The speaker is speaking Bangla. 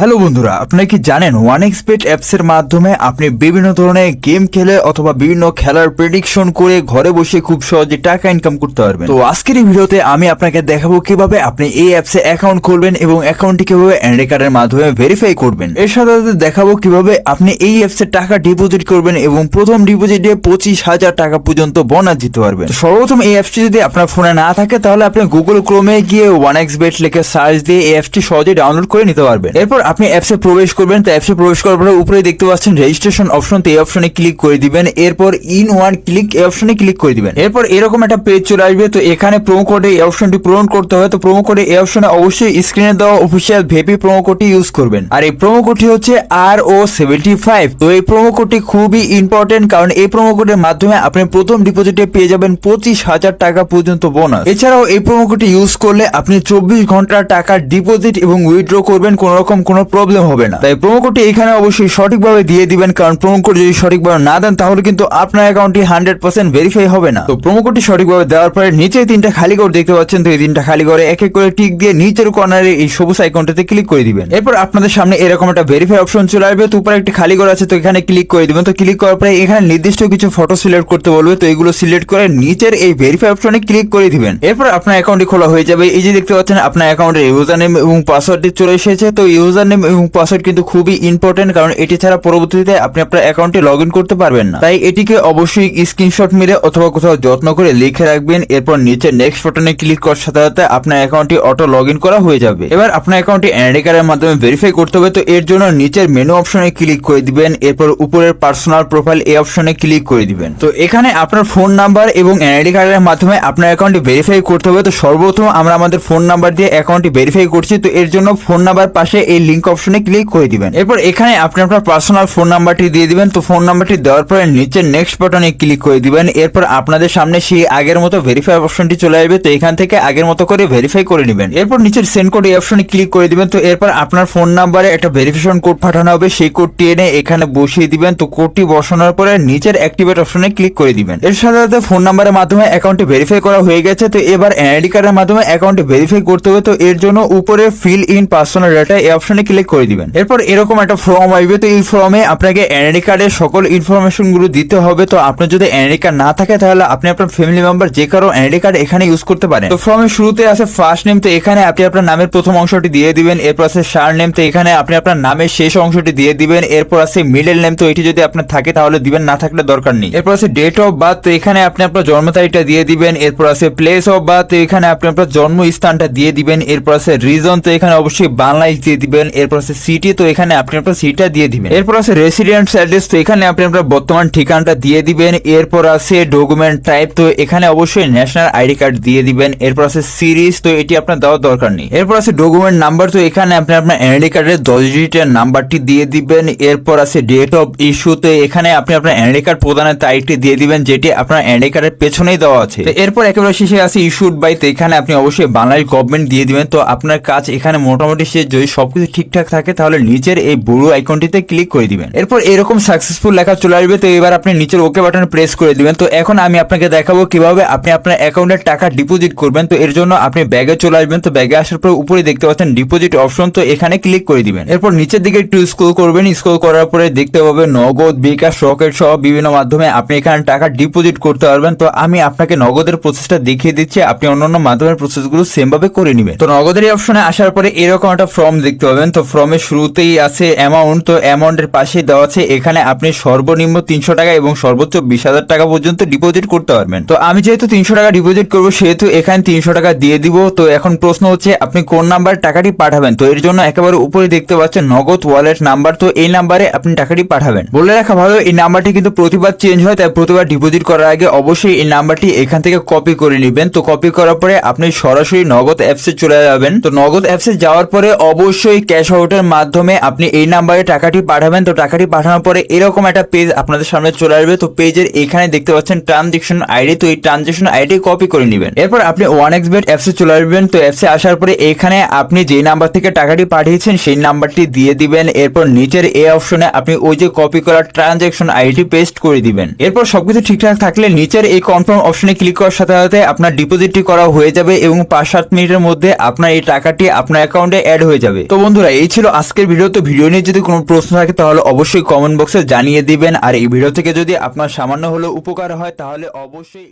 হ্যালো বন্ধুরা, আপনারা কি জানেন ওয়ান এক্সপেট অ্যাপস এর মাধ্যমে আপনি বিভিন্ন ধরনের গেম খেলে অথবা বিভিন্ন খেলার প্রেডিকশন করে ঘরে বসে খুব সহজে টাকা ইনকাম করতে পারবেন। তো আজকের এই ভিডিওতে আমি আপনাকে দেখাবো কীভাবে আপনি এই অ্যাপসে অ্যাকাউন্ট খুলবেন এবং অ্যাকাউন্টটি কীভাবে এনডি কার্ডের মাধ্যমে ভেরিফাই করবেন। এর সাথে সাথে দেখাবো কীভাবে আপনি এই অ্যাপসে টাকা ডিপোজিট করবেন এবং প্রথম ডিপোজিটে পঁচিশ হাজার টাকা পর্যন্ত বোনাস দিতে পারবেন। সর্বপ্রথম এই অ্যাপসটি যদি আপনার ফোনে না থাকে, তাহলে আপনি গুগল ক্রোমে গিয়ে ওয়ান এক্স বেট লিখে সার্চ দিয়ে এই অ্যাপসটি সহজে ডাউনলোড করে নিতে পারবেন। এরপর আপনি অ্যাপসে প্রবেশ করবেন, তো অ্যাপসে প্রবেশ করার পরে উপরে দেখতে পাচ্ছেন রেজিস্ট্রেশন অপশন তো এই অপশনে ক্লিক করে দিবেন। এরপর ইন ওয়ান ক্লিক এই অপশনে ক্লিক করে দিবেন। এরপর এরকম একটা পেজ চলে আসবে, তো এখানে প্রোমো কোডে এই অপশনটি পূরণ করতে হয় তো প্রোমো কোডে এই অপশনে অবশ্যই স্ক্রিনে দেওয়া অফিসিয়াল ভেপি প্রোমো কোডটি ইউজ করবেন। আর এই প্রোমো কোডটি হচ্ছে আর ও সেভেন্টি ফাইভ তো এই প্রোমো কোডটি খুবই ইম্পর্টেন্ট কারণ এই প্রোমো কোডের মাধ্যমে আপনি প্রথম ডিপোজিটে পেয়ে যাবেন পঁচিশ হাজার টাকা পর্যন্ত বোনাস এছাড়াও এই প্রোমো কোডটি ইউজ করলে আপনি চব্বিশ ঘণ্টার টাকা ডিপোজিট এবং উইথড্র করবেন কোন রকম কোনো প্রবলেম হবে না। তাই প্রোমো কোডটি এখানে অবশ্যই সঠিকভাবে দিয়ে দিবেন, কারণ প্রোমো কোড যদি সঠিকভাবে না দেন, তাহলে কিন্তু আপনার অ্যাকাউন্টটি হান্ড্রেড পার্সেন্ট ভেরিফাই হবে না। তো প্রোমো কোডটি সঠিকভাবে দেওয়ার পরে নিচে তিনটা খালি ঘর দেখতে পাচ্ছেন, তো এই তিনটা খালি ঘরে এক এক করে টিক দিয়ে নিচের কর্নারে এই সবুজ আইকনটাতে ক্লিক করে দিবেন। এরপর আপনাদের সামনে এরকম একটা ভেরিফাই অপশন চলে আসবে, তো উপরে একটি খালি ঘর আছে, তো এখানে ক্লিক করে দিবেন। তো ক্লিক করার পরে এখানে নির্দিষ্ট কিছু ফটো সিলেক্ট করতে বলবে, তো এগুলো সিলেক্ট করে নিচের এই ভেরিফাই অপশনে ক্লিক করে দিবেন। এরপর আপনার অ্যাকাউন্টটি খোলা হয়ে যাবে। এই যে দেখতে পাচ্ছেন, আপনার অ্যাকাউন্টের ইউজার নেম এবং পাসওয়ার্ডটি চলে এসেছে, তো ইউজার নেম এবং পাসওয়ার্ড কিন্তু খুবই ইম্পর্টেন্ট কারণ এটি ছাড়া পরবর্তীতে আপনি আপনার অ্যাকাউন্টে লগ করতে পারবেন না। তাই এটিকে অবশ্যই স্ক্রিনশট মেরে অথবা কোথাও যত্ন করে লিখে রাখবেন, এরপর নিচে নেক্সট বাটনে ক্লিক করার সাথে সাথে আপনার অ্যাকাউন্টটি অটো লগ করা হয়ে যাবে। এবার আপনার অ্যাকাউন্টটি এনআইডি কার্ডের মাধ্যমে ভেরিফাই করতে হবে, তো এর জন্য নিচের মেনু অপশনে ক্লিক করে দিবেন, এরপর উপরের পার্সোনাল প্রোফাইল এই অপশনে ক্লিক করে দিবেন। তো এখানে আপনার ফোন নাম্বার এবং এনআইডি কার্ডের মাধ্যমে আপনার অ্যাকাউন্টটি ভেরিফাই করতে হবে, তো সর্বপ্রথম আমরা আমাদের ফোন নাম্বার দিয়ে অ্যাকাউন্টটি ভেরিফাই করছি, তো এর জন্য ফোন নাম্বার পাশে এই লিঙ্ক অপশনে ক্লিক করে দিবেন। এরপর এখানে আপনি আপনার পার্সোনাল ফোন নাম্বারটি দিয়ে দিবেন। তো ফোন নাম্বারটি দেওয়ার পরে নিচে নেক্সট বাটনে ক্লিক করে দিবেন। এরপর আপনাদের সামনে সেই আগের মতো ভেরিফাই অপশনটি চলে আসবে। তো এখান থেকে আগের মতো করে ভেরিফাই করে নেবেন। এরপর নিচের সেন্ড কোড এই অপশনে ক্লিক করে দিবেন। তো এরপর আপনার ফোন নাম্বারে একটা ভেরিফিকেশন কোড পাঠানো হবে। সেই কোডটি এনে এখানে বসিয়ে দিবেন। তো কোডটি বসানোর পরে নিচের অ্যাক্টিভেট অপশনে ক্লিক করে দিবেন। এর সাথে সাথে ফোন নাম্বারের মাধ্যমে অ্যাকাউন্টটি ভেরিফাই করা হয়ে গেছে। তো এবার এনআইডি কার্ডের মাধ্যমে অ্যাকাউন্টটি ভেরিফাই করতে হবে। তো এর জন্য উপরে ফিল ইন পার্সোনাল ডাটা এই অপশনে ক্লিক করে দিবেন। এরপর এরকম একটা ফর্ম আসবে। তো এই ফর্মে আপনাকে এনআইডি কার্ডের সকল ইনফরমেশনগুলো দিতে হবে। তো আপনার যদি এনআইডি কার্ড না থাকে, তাহলে আপনি আপনার ফ্যামিলি মেম্বার যে কারও এনআইডি কার্ড এখানে ইউজ করতে পারেন। তো ফর্মের শুরুতে আছে ফার্স্ট নেম তো এখানে আপনি আপনার নামের প্রথম অংশটি দিয়ে দিবেন। এরপর আছে শার নেম তো এখানে আপনি আপনার নামের শেষ অংশটি দিয়ে দিবেন। এরপর আছে মিডল নেম তো এটি যদি আপনার থাকে, তাহলে দিবেন। না থাকলে দরকার নেই। এরপর আছে ডেট অফ বার্থ তো এখানে আপনি আপনার জন্ম তারিখটা দিয়ে দিবেন। এরপর আছে প্লেস অফ বার্থ তো এখানে আপনি আপনার জন্ম স্থানটা দিয়ে দিবেন। এরপর আছে রিজন তো এখানে অবশ্যই বাংলাদেশ দিয়ে দিবেন। এরপর আছে সিটি তো এখানে আপনি আপনার সিটিটা দিয়ে দিবেন। এরপর আছে রেসিডেন্ট অ্যাড্রেস তো এখানে আপনি আপনার বর্তমান ঠিকানাটা দিয়ে দিবেন। এরপর আছে ডকুমেন্ট টাইপ তো এখানে অবশ্যই ন্যাশনাল আইডি কার্ড দিয়ে দিবেন। এরপর আছে সিরিজ তো এটি আপনার দেওয়ার দরকার নেই। এরপর আছে ডকুমেন্ট নাম্বার তো এখানে আপনি আপনার এনআইডি কার্ডের দশ ডিজিটের নাম্বারটি দিয়ে দিবেন। এরপর আছে ডেট অফ ইস্যু তো এখানে আপনি আপনার এনআইডি কার্ড প্রদানের তারিখটি দিয়ে দিবেন, যেটি আপনার এনআইডি কার্ডের পেছনেই দেওয়া আছে। এরপর একেবারে শেষে আছে ইস্যুড বাই তো এখানে আপনি অবশ্যই বাংলাদেশ গভর্নমেন্ট দিয়ে দিবেন। তো আপনার কাজ এখানে মোটামুটি শেষ। যদি সবকিছু ঠিকঠাক থাকে, তাহলে নিচের এই বড় আইকনটিতে ক্লিক করে দিবেন। এরপর এরকম সাকসেসফুল লেখা চলে আসবে, তো এবার আপনি নিচের ওকে বাটনে প্রেস করে দিবেন। তো এখন আমি আপনাকে দেখাবো কীভাবে আপনি আপনার অ্যাকাউন্টে টাকা ডিপোজিট করবেন। তো এর জন্য আপনি ব্যাগে চলে আসবেন। তো ব্যাগে আসার পর উপরে দেখতে পাচ্ছেন ডিপোজিট অপশন তো এখানে ক্লিক করে দিবেন। এরপর নিচের দিকে একটু স্ক্রল করবেন। স্ক্রল করার পরে দেখতে পাবেন নগদ, বিকাশ রকেট সহ বিভিন্ন মাধ্যমে আপনি এখানে টাকা ডিপোজিট করতে পারবেন। তো আমি আপনাকে নগদের প্রসেসটা দেখিয়ে দিচ্ছি। আপনি অন্যান্য মাধ্যমের প্রসেসগুলো সেম ভাবে করে নেবেন। তো নগদের অপশনে আসার পরে এরকম একটা ফর্ম দেখতে পাবেন। তো ফর্মের শুরুতেই আছে অ্যামাউন্ট তো অ্যামাউন্টের পাশে দেওয়া আছে, এখানে আপনি সর্বনিম্ন তিনশো টাকা এবং সর্বোচ্চ বিশ হাজার টাকা পর্যন্ত ডিপোজিট করতে পারবেন। তো আমি যেহেতু তিনশো টাকা ডিপোজিট করব, সেহেতু এখানে তিনশো টাকা দিয়ে দিব। তো এখন প্রশ্ন হচ্ছে, আপনি কোন নাম্বার টাকাটি পাঠাবেন? তো এর জন্য একেবারে উপরে দেখতে পাচ্ছেন নগদ ওয়ালেট নাম্বার তো এই নাম্বারে আপনি টাকাটি পাঠাবেন। বলে রাখা ভালো, এই নাম্বারটি কিন্তু প্রতিবার চেঞ্জ হয়, তাই প্রতিবার ডিপোজিট করার আগে অবশ্যই এই নাম্বারটি এখান থেকে কপি করে নেবেন। তো কপি করার পরে আপনি সরাসরি নগদ অ্যাপসে চলে যাবেন। তো নগদ অ্যাপসে যাওয়ার পরে অবশ্যই ক্যাশ আউটের মাধ্যমে আপনি এই নাম্বারে টাকাটি পাঠাবেন। তো টাকাটি পাঠানোর পরে এরকম একটা পেজ আপনাদের সামনে চলে আসবে। তো পেজের এখানে দেখতে পাচ্ছেন ট্রানজেকশন আইডি তো এই ট্রানজেকশন আইডি কপি করে নেবেন। এরপর আপনি ওয়ান এক্স বেট অ্যাপসে চলে আসবেন। তো অ্যাপসে আসার পরে এখানে আপনি যে নাম্বার থেকে টাকাটি পাঠিয়েছেন, সেই নাম্বারটি দিয়ে দিবেন। এরপর নিচের এ অপশনে আপনি ওই যে কপি করা ট্রানজেকশন আইডি পেস্ট করে দিবেন। এরপর সবকিছু ঠিকঠাক থাকলে নিচের এই কনফার্ম অপশনে ক্লিক করার সাথে সাথে আপনার ডিপোজিটটি করা হয়ে যাবে এবং পাঁচ সাত মিনিটের মধ্যে আপনার এই টাকাটি আপনার অ্যাকাউন্টে অ্যাড হয়ে যাবে। তো বন্ধুরা বন্ধুরা, এই ছিল আজকের ভিডিও তো ভিডিও নিয়ে যদি কোনো প্রশ্ন থাকে, তাহলে অবশ্যই কমেন্ট বক্সে জানিয়ে দিবেন। আর এই ভিডিও থেকে যদি আপনার সামান্য হলেও উপকার হয়, তাহলে অবশ্যই